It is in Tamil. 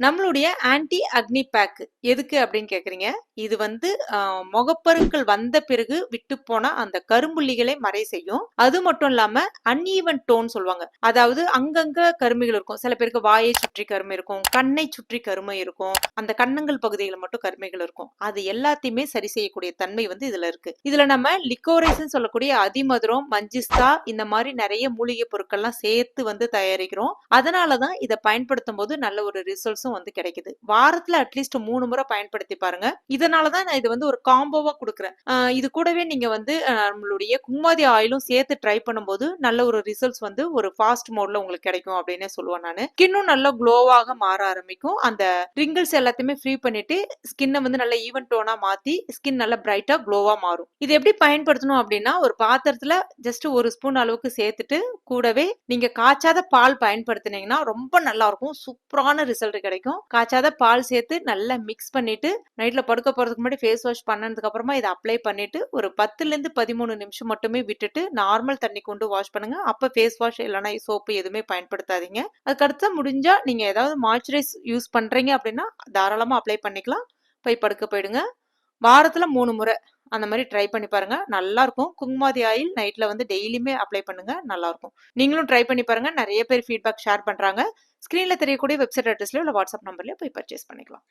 நம்மளுடைய ஆன்டி அக்னி பேக் எதுக்கு அப்படின்னு கேட்குறீங்க இது வந்து முகப்பருக்கள் வந்த பிறகு விட்டு போன அந்த கரும்புள்ளிகளை மறை செய்யும். அது மட்டும் இல்லாம அன்ஈவன் டோன் சொல்லுவாங்க. அதாவது அங்கங்க கருமைகள் இருக்கும். சில பேருக்கு வாயை சுற்றி கருமை இருக்கும். கண்ணை சுற்றி கருமை இருக்கும். அந்த கண்ணங்கள் பகுதிகளில் மட்டும் கருமைகள் இருக்கும். அது எல்லாத்தையுமே சரி செய்யக்கூடிய தன்மை வந்து இதுல இருக்கு. இதுல நம்ம லிக்கோரைஸ்ன்னு சொல்லக்கூடிய அதிமதுரம் மஞ்சிஸ்தா இந்த மாதிரி நிறைய மூலிகை பொருட்கள்லாம் சேர்த்து வந்து தயாரிக்கிறோம். அதனாலதான் இதை பயன்படுத்தும் போது நல்ல ஒரு ரிசல்ட்ஸ் ரிசல்ட்ஸும் வந்து கிடைக்குது. வாரத்துல அட்லீஸ்ட் மூணு முறை பயன்படுத்தி பாருங்க. இதனாலதான் நான் இது வந்து ஒரு காம்போவா கொடுக்குறேன். இது கூடவே நீங்க வந்து நம்மளுடைய கும்மாதி ஆயிலும் சேர்த்து ட்ரை பண்ணும்போது நல்ல ஒரு ரிசல்ட்ஸ் வந்து ஒரு ஃபாஸ்ட் மோட்ல உங்களுக்கு கிடைக்கும் அப்படின்னே சொல்லுவேன் நான். ஸ்கின்னும் நல்லா க்ளோவாக மாற ஆரம்பிக்கும். அந்த ரிங்கிள்ஸ் எல்லாத்தையுமே ஃப்ரீ பண்ணிட்டு ஸ்கின்னை வந்து நல்ல ஈவன் டோனா மாத்தி ஸ்கின் நல்லா பிரைட்டா க்ளோவா மாறும். இது எப்படி பயன்படுத்தணும் அப்படின்னா ஒரு பாத்திரத்துல ஜஸ்ட் ஒரு ஸ்பூன் அளவுக்கு சேர்த்துட்டு கூடவே நீங்க காய்ச்சாத பால் பயன்படுத்தினீங்கன்னா ரொம்ப நல்லா இருக்கும். சூப்பரான ரிசல்ட் கிடைக்கும். காய்ச்சாத பால் சேர்த்து நல்லா மிக்ஸ் பண்ணிட்டு நைட்ல படுக்க போறதுக்கு முன்னாடி ஃபேஸ் வாஷ் பண்ணதுக்கு அப்புறமா இதை அப்ளை பண்ணிட்டு ஒரு பத்துல இருந்து பதிமூணு நிமிஷம் மட்டுமே விட்டுட்டு நார்மல் தண்ணி கொண்டு வாஷ் பண்ணுங்க. அப்ப ஃபேஸ் வாஷ் இல்லைன்னா சோப்பு எதுவுமே பயன்படுத்தாதீங்க. அதுக்கடுத்து முடிஞ்சா நீங்க ஏதாவது மாய்ஸ்சரைஸ் யூஸ் பண்றீங்க அப்படின்னா தாராளமா அப்ளை பண்ணிக்கலாம். போய் படுக்க போயிடுங்க. வாரத்துல மூணு முறை. அந்த மாதிரி ட்ரை பண்ணி பாருங்க. நல்லா இருக்கும் குங்குமாதி ஆயில் நைட்ல வந்து டெய்லியுமே அப்ளை பண்ணுங்க. நல்லா இருக்கும் நீங்களும் ட்ரை பண்ணி பாருங்க. நிறைய பேர் ஃபீட்பேக் ஷேர் பண்றாங்க. ஸ்க்ரீன்ல தெரியக்கூடிய வெப்சைட் அட்ரஸ்லயோ இல்லை வாட்ஸ்அப் நம்பர்லயோ போய் பர்ச்சேஸ் பண்ணிக்கலாம்.